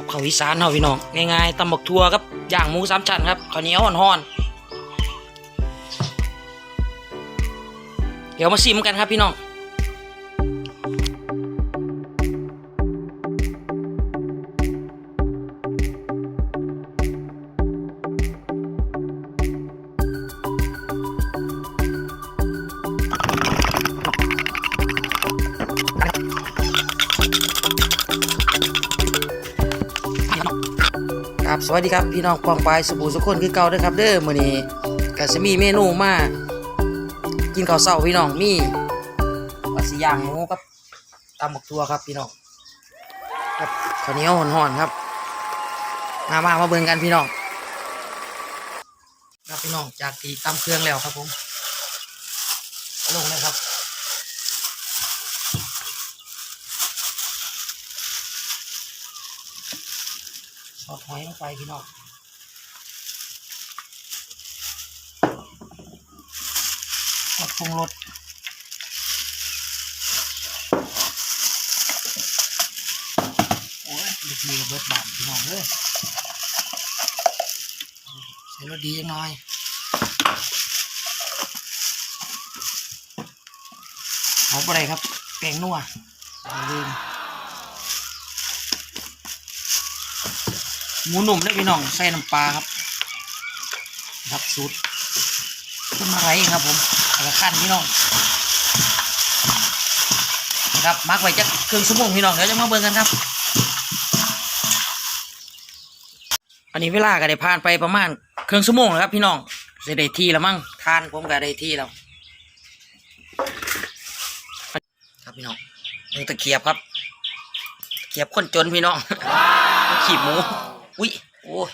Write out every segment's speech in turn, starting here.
กับข้าวอีสานเฮาพี่น้องง่ายๆตำบักทั่วกับย่างหมูสามชั้นครับข้าวเหนียวห่อนๆเดี๋ยวมาชิมกันครับพี่น้อง ครับสวัสดีครับพี่น้องกองปลายสบู่สุกคนคือเก่าด้อครับเด้อมื้อนี้ก็สิมีเมนูมากินข้าวเช้าพี่น้องมีปลาสิย่างหมูกับตำบักทัวครับพี่น้องกับข้าวเหนียวห่อนๆครับ มามามาเบิ่งกันพี่น้องครับพี่น้องจากที่ตำเครื่องแล้วครับผมลงเลยครับ ซ อสหอยลงไปพี่น้องซอสปรุงรสโอ้ยลูกมือเบิดบาทพี่น้องเลยใส่รสดีจังหน่อยเอาไปเลยครับแป้งนัวอย่าลืม หมูหนุ่มได้พี่น้องใส่น้ำปลาครับครับสูตรต้นไม้ครับผมแล้วขั้นพี่น้องนะครับมักไว้จะครึ่งชั่วโมงพี่น้องเดี๋ยวจะมาเบิ่งกันครับ อันนี้เวลาก็ได้ผ่านไปประมาณครึ่งชั่วโมงแล้วครับ พี่น้องเสร็จได้ที่แล้วมั้งทานผมก็ได้ที่แล้วครับพี่น้องนี่ตะเกียบครับ เกียบคนจนพี่น้องขีบหมู อุ้ยโอ้ย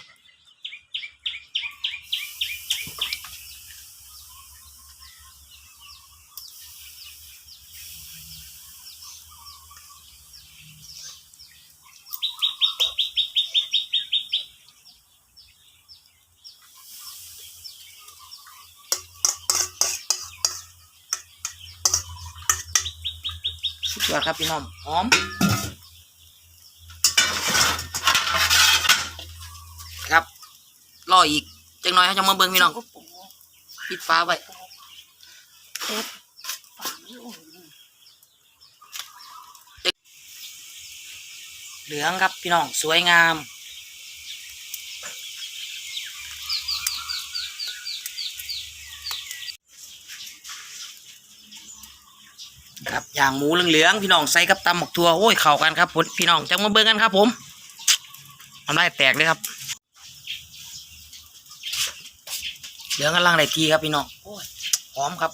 สุดยอดครับพี่น้องหอม ครับ ร ออีกจังน้อยเขาจะมาเบิ่งพี่น้องก็ปิดฟ้าไว้เหลืองครับพี่น้องสวยงามครับอย่างหมูเหลืองๆพี่น้องใส่กับตำหมกทัวโอ้ยเข้ากันครับพี่น้องจังมาเบิ่งกันครับ ผมทำได้แตกเลยครับ เหลืองกำลังได้ทีครับพี่น้องอ้ยหอมครับ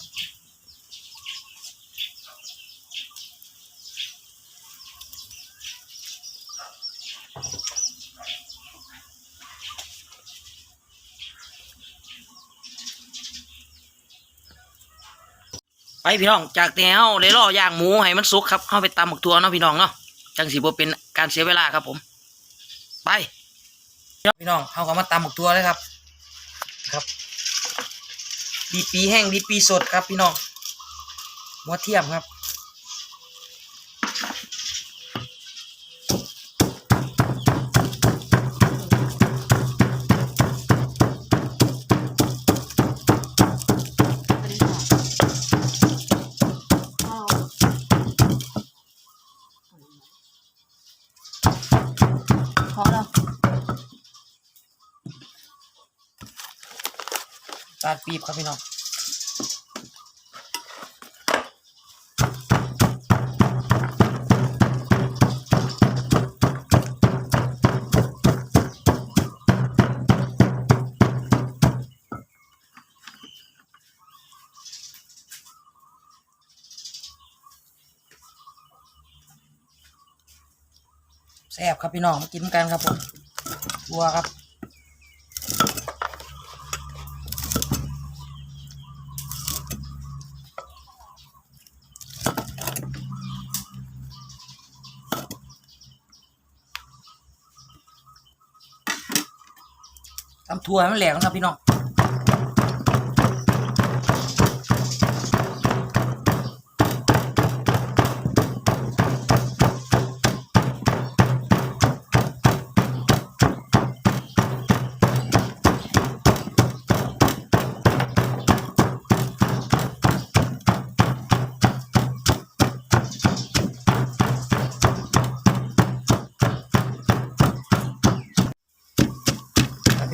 ไปพี่น้องจากแนวเลยล่อย่างหมูให้มันสุกครับเข้าไปตำหมกทัวเนาะพี่น้องเนาะจังสีบ่เป็นการเสียเวลาครับผม ไปพี่น้องเขาก็มาตำหมกทัวเลยครับ ครับ ดีปีแห้งดีปีสดครับพี่น้องหัวเทียมครับ ปีบครับพี่น้องแซ่บครับพี่น้องมากินกันครับผมวัวครับ ถั่วมันแหลกนะครับพี่น้อง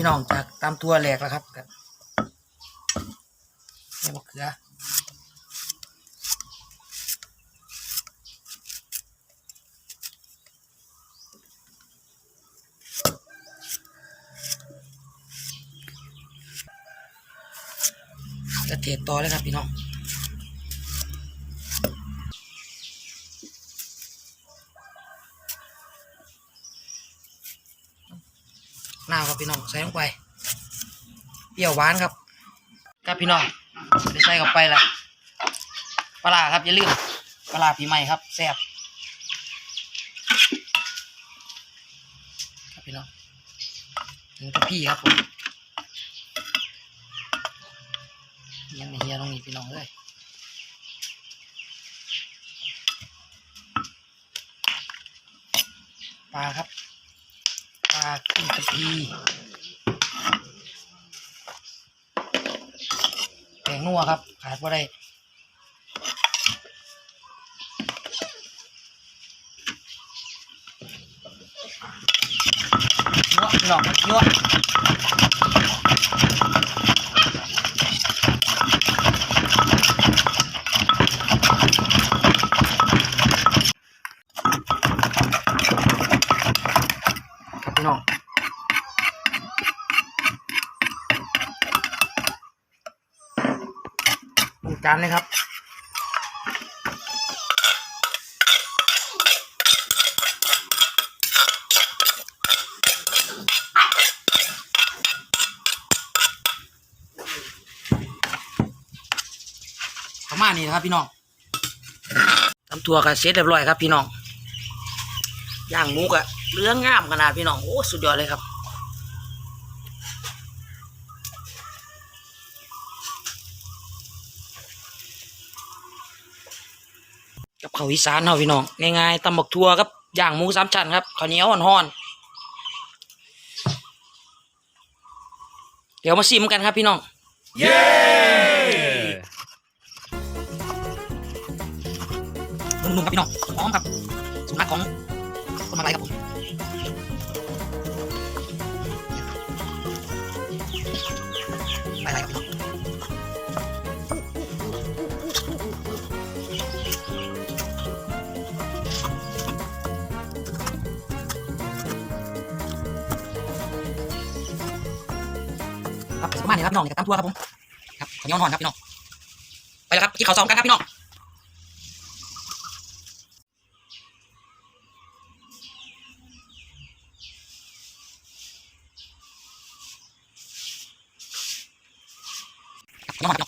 น้องจากตามตัวแหลกแล้วครับกับใส่มะเขือจะเทต่อเลยครับพี่น้อง น้ำครับพี่น้องใส่ลงไป เปรี้ยวหวานครับ ครับพี่น้องใส่เข้าไปละปลาครับอย่าลืมปลาปีใหม่ครับแซ่บครับพี่น้องหมูกระพี่ครับผมเฮียนเฮียตรงนี้พี่น้องเลยปลาครับ ปลากิ้งกะพีแกงนัวครับ ขาดว่าได้นัวพี่น้องนัวบพี่น้องลง จานเลยครับ ประมาณนี้นะครับพี่น้องทำทัวร์กันเสร็จเรียบร้อยครับพี่น้อง ย่างหมูกะเลื้องงามขนาดพี่น้อง โอ้ สุดยอดเลยครับ กับข้าวอีสานเฮาพี่น้องง่ายๆตำบักทั่วครับย่างหมูสามชั้นครับข้าวเหนียวห่อนๆเดี๋ยวมาซิมกันครับพี่น้องเย้นุ่มๆครับพี่น้องหอมครับสุนัขของคนมาไลยครับผม ประมาณนี้ครับพี่น้องนี่ก็ตามทั่วครับผมครับขอย้อนหอนครับพี่น้องไปแล้วครับกินข้าวซอมกันครับพี่น้องน้องมาพี่น้อนข้าวซองกันครับพี่น้อง